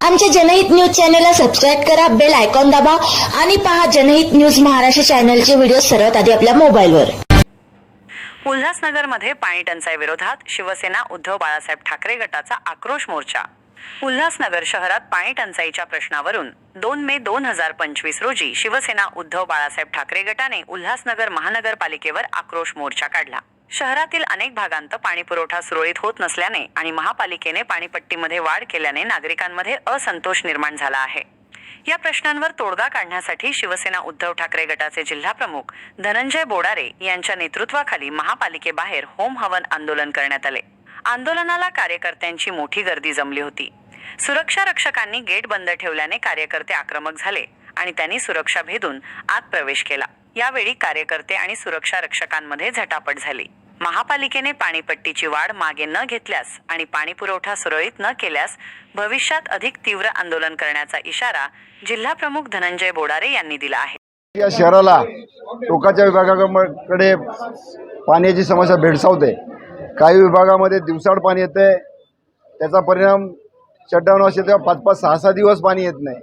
आमच्या जनहित न्यूज चॅनलला सबस्क्राईब करा बेल आयकॉन दाबा आणि पहा जनहित न्यूज महाराष्ट्र चॅनलचे व्हिडिओ सर्वात आधी आपल्या मोबाईलवर. उल्हासनगरमध्ये पाणी टंचाई विरोधात शिवसेना उद्धव बाळासाहेब ठाकरे गटाचा आक्रोश मोर्चा. उल्हासनगर शहरात पाणी टंचाईच्या प्रश्नावरून दोन मे दोन हजार पंचवीस रोजी शिवसेना उद्धव बाळासाहेब ठाकरे गटाने उल्हासनगर महानगरपालिकेवर आक्रोश मोर्चा काढला. शहरातील अनेक भागांत पाणी पुरवठा सुरळीत होत नसल्याने आणि महापालिकेने पाणीपट्टीमध्ये वाढ केल्याने नागरिकांमध्ये असंतोष निर्माण झाला आहे. या प्रश्नांवर तोडगा काढण्यासाठी शिवसेना उद्धव ठाकरे गटाचे जिल्हाप्रमुख धनंजय बोडारे यांच्या नेतृत्वाखाली महापालिकेबाहेर होम हवन आंदोलन करण्यात आले. आंदोलनाला कार्यकर्त्यांची मोठी गर्दी जमली होती. सुरक्षा रक्षकांनी गेट बंद ठेवल्याने कार्यकर्ते आक्रमक झाले आणि त्यांनी सुरक्षा भेदून आत प्रवेश केला. यावेळी कार्यकर्ते आणि सुरक्षा रक्षकांमध्ये झटापट झाली. महापालिकेने पाणीपट्टीची वाढ मागे न घेतल्यास आणि पाणी पुरवठा सुरळीत न केल्यास भविष्यात अधिक तीव्र आंदोलन करण्याचा इशारा जिल्हाप्रमुख धनंजय बोडारे यांनी दिला आहे. या शहराला टोकाच्या विभागाकडे पाण्याची समस्या भेडसावते. काही विभागामध्ये दिवसाड पाणी येते त्याचा परिणाम शटडाऊन असेल तेव्हा पाच पाच सहा सहा दिवस पाणी येत नाही.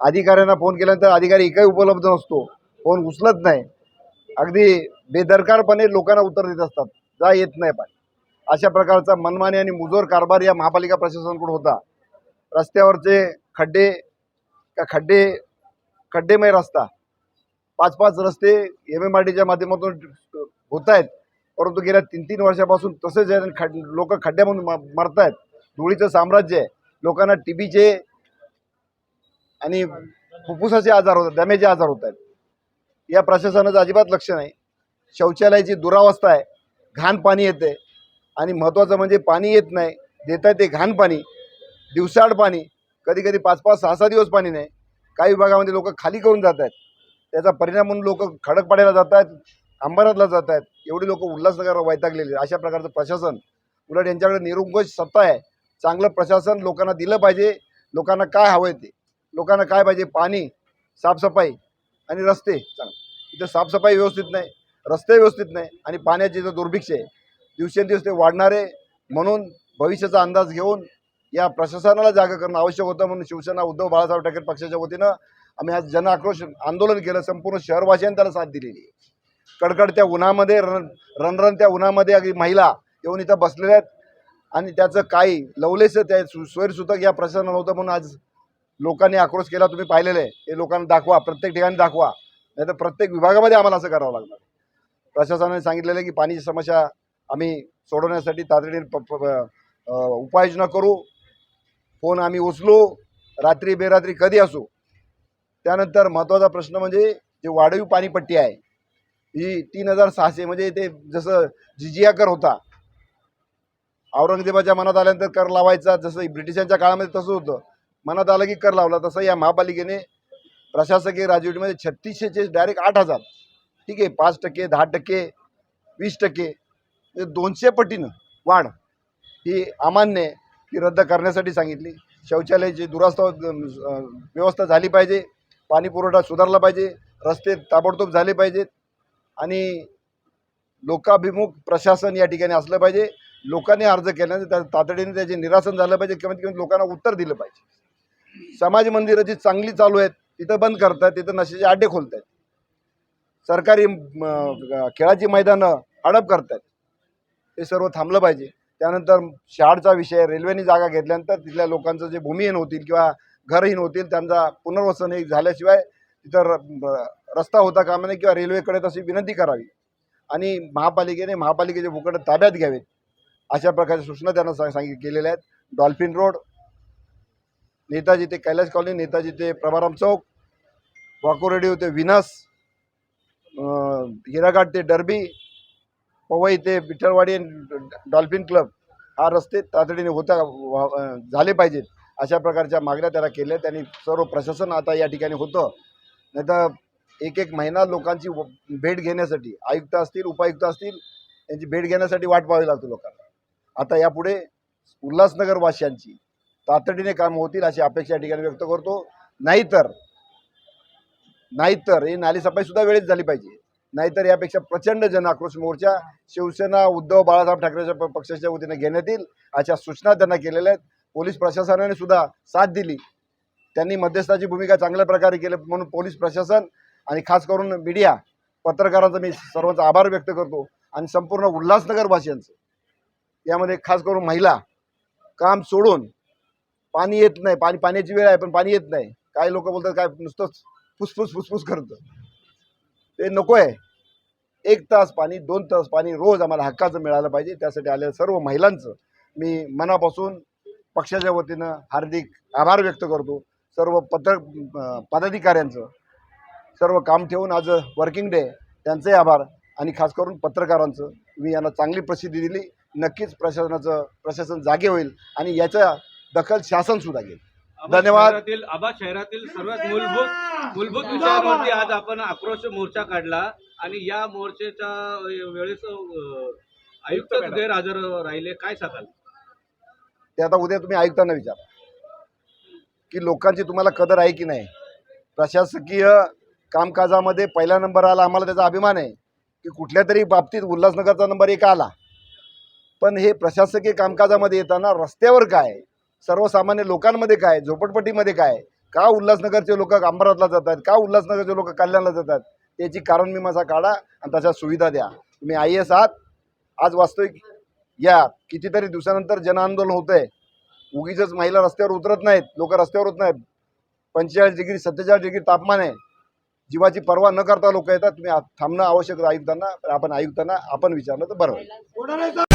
अधिकाऱ्यांना फोन केल्यानंतर अधिकारी एकही उपलब्ध नसतो. फोन उचलत नाही. अगदी बेदरकारपणे लोकांना उत्तर देत असतात. जा येत नाही पाणी अशा प्रकारचा मनमानी आणि मुजोर कारभार या महापालिका प्रशासनाकडून होता. रस्त्यावरचे खड्डे का खड्डे खड्डेमय रस्ता. पाच पाच रस्ते एम एम आर टीच्या माध्यमातून होत आहेत परंतु गेल्या तीन तीन वर्षापासून तसेच आहे आणि खड लोक खड्ड्यामधून म मरत आहेत धुळीचं साम्राज्य आहे. लोकांना टी बीचे आणि फुफ्फुसाचे आजार होतात डॅमेजचे आजार होत आहेत या प्रशासनाचं अजिबात लक्ष नाही. शौचालयाची दुरावस्था आहे. घाण पाणी येते. आणि महत्त्वाचं म्हणजे पाणी येत नाही. देत आहे ते घाण पाणी दिवसाड पाणी. कधी कधी पाच पाच सहा सहा दिवस पाणी नाही. काही विभागामध्ये लोक खाली करून जात आहेत त्याचा परिणाम म्हणून लोक खडकपाड्याला जात आहेत अंबारातला जात आहेत एवढी लोक उल्हासनगर वैतागलेली अशा प्रकारचं प्रशासन उलट यांच्याकडे निरुंकुश सत्ता आहे. चांगलं प्रशासन लोकांना दिलं पाहिजे. लोकांना काय हवं आहे ते. लोकांना काय पाहिजे? पाणी साफसफाई आणि रस्ते. चांगले इथं साफसफाई व्यवस्थित नाही रस्ते व्यवस्थित नाही आणि पाण्याची इथं दुर्भिक्ष आहे. दिवसेंदिवस ते वाढणारे म्हणून भविष्याचा अंदाज घेऊन या प्रशासनाला जागा करणं आवश्यक होतं म्हणून शिवसेना उद्धव बाळासाहेब ठाकरे पक्षाच्या वतीनं आम्ही आज जन आक्रोश आंदोलन केलं संपूर्ण शहरवासियांनी त्याला साथ दिलेली आहे. कडकडत्या उन्हामध्ये रण रणरणत्या उन्हामध्ये अगदी महिला येऊन इथं बसलेल्या आहेत आणि त्याचं काही लवलेसं त्या सु स्वैरसूतक या प्रशासनाला होतं म्हणून आज लोकांनी आक्रोश केला तुम्ही पाहिलेलं आहे. हे लोकांना दाखवा प्रत्येक ठिकाणी दाखवा. नाही तर प्रत्येक विभागामध्ये आम्हाला असं करावं लागणार. प्रशासनाने सांगितलेलं आहे की पाण्याची समस्या आम्ही सोडवण्यासाठी तातडीने प उपाययोजना करू. फोन आम्ही उचलू. रात्री बेरात्री कधी असू. त्यानंतर महत्त्वाचा प्रश्न म्हणजे जे वाढीव पाणीपट्टी आहे ही तीन हजार सहाशे म्हणजे ते जसं जिजिया कर होता औरंगजेबाच्या मनात आल्यानंतर कर लावायचा जसं ब्रिटिशांच्या काळामध्ये तसं होतं. मनात आलं की कर लावला तसं या महापालिकेने प्रशासकीय राजवटीमध्ये छत्तीसशेचे डायरेक्ट आठ हजार. ठीक आहे पाच टक्के दहा टक्के वीस टक्के म्हणजे दोनशे पटीनं वाढ ही अमान्य ती रद्द करण्यासाठी सांगितली. शौचालयाची दुरास्था व्यवस्था झाली पाहिजे पाणी पुरवठा सुधारला पाहिजे रस्ते ताबडतोब झाले पाहिजेत आणि लोकाभिमुख प्रशासन या ठिकाणी असलं पाहिजे. लोकांनी अर्ज केल्याने त्या तातडीने त्याचे निरासन झालं पाहिजे कमीत कमी लोकांना उत्तर दिलं पाहिजे. समाज मंदिरं जी चांगली चालू आहेत तिथं बंद करतात तिथं नशेचे आड्डे खोलत आहेत सरकारी म, खेळाची मैदानं हडप करतात. हे सर्व थांबलं पाहिजे. त्यानंतर शाळचा विषय रेल्वेने जागा घेतल्यानंतर तिथल्या लोकांचं जे भूमिहीन होतील किंवा घरहीन होतील त्यांचा पुनर्वसन हे झाल्याशिवाय तिथं र रस्ता होता कामा नये किंवा रेल्वेकडे तशी विनंती करावी. आणि महापालिकेने महापालिकेचे भूखंड ताब्यात घ्यावेत. अशा प्रकारच्या सूचना त्यांना सांग सांगित केलेल्या आहेत. डॉल्फिन रोड नेताजी ते कैलास कॉलनी नेताजी ते प्रभाराम चौक वाकोरेडी ते विनस हिराघाट ते डर्बी पवई ते विठ्ठलवाडी डॉल्फिन क्लब हा रस्ते तातडीने होता वा- झाले पाहिजेत. अशा प्रकारच्या मागण्या त्याला केल्या. त्यांनी सर्व प्रशासन आता या ठिकाणी होतं. नाही तर एक एक महिना लोकांची व- भेट घेण्यासाठी आयुक्त असतील उपायुक्त असतील यांची भेट घेण्यासाठी वाट पाहावी लागते लोकांना. आता यापुढे उल्हासनगरवासियांची तातडीने कामं होतील अशी अपेक्षा या ठिकाणी व्यक्त करतो. नाहीतर नाहीतर ही नालीसफाई सुद्धा वेळेत झाली पाहिजे. नाहीतर यापेक्षा प्रचंड जन आक्रोश मोर्चा शिवसेना उद्धव बाळासाहेब ठाकरेच्या पक्षाच्या वतीने घेण्यात येईल. अशा सूचना त्यांना केलेल्या आहेत. पोलीस प्रशासनाने सुद्धा साथ दिली. त्यांनी मध्यस्थाची भूमिका चांगल्या प्रकारे केली म्हणून पोलीस प्रशासन आणि खास करून मीडिया पत्रकारांचा मी सर्वांचा आभार व्यक्त करतो आणि संपूर्ण उल्हासनगरवासियांचं. यामध्ये खास करून महिला काम सोडून पाणी येत नाही. पाणी पाण्याची वेळ आहे पण पाणी येत नाही. काही लोक बोलतात काय नुसतंच फुसफुस फुसफुस करतं. ते नको आहे एक तास पाणी दोन तास पाणी रोज आम्हाला हक्काचं मिळालं पाहिजे. त्यासाठी आलेल्या सर्व महिलांचं मी मनापासून पक्षाच्या वतीनं हार्दिक आभार व्यक्त करतो. सर्व पत्र पदाधिकाऱ्यांचं सर्व काम ठेवून आज वर्किंग डे त्यांचे आभार आणि खास करून पत्रकारांचं. मी यांना चांगली प्रसिद्धी दिली. नक्कीच प्रशासनाचं प्रशासन जागे होईल आणि याचा दखल शासनसुद्धा घेईल. धन्यवाद. शहरातील आबा शहरातील सर्वात मूलभूत मूलभूत विषयावरती आज आपण आक्रोश मोर्चा काढला आणि या मोर्चाच्या वेळेस अं, आयुक्तच गैरहजर राहिले. काय सांगाल? ते आता उद्या तुम्ही आयुक्तांना विचारा. की लोकांची तुम्हाला कदर आहे की नाही? प्रशासकीय कामकाजामध्ये पहिला नंबर आला आम्हाला त्याचा अभिमान आहे की कुठल्या तरी बाबतीत उल्हासनगरचा नंबर एक आला. पण हे प्रशासकीय कामकाजामध्ये येताना रस्त्यावर काय? सर्वसामान्य लोकांमध्ये काय झोपडपट्टीमध्ये काय का उल्हासनगरचे लोक अंबरातला जातात का उल्हासनगरचे लोक कल्याणला जातात त्याची कारण मी माझा काढा आणि तशा सुविधा द्या. तुम्ही आय एस आहात आज वास्तविक या कितीतरी दिवसानंतर जनआंदोलन होत आहे उगीच महिला रस्त्यावर उतरत नाहीत लोक रस्त्यावर होत नाहीत. पंचेचाळीस डिग्री सत्तेचाळीस डिग्री तापमान आहे. जीवाची पर्वा न करता लोक येतात तुम्ही थांबणं आवश्यक आहे आयुक्तांना आपण आयुक्तांना आपण विचारलं तर बरं होईल.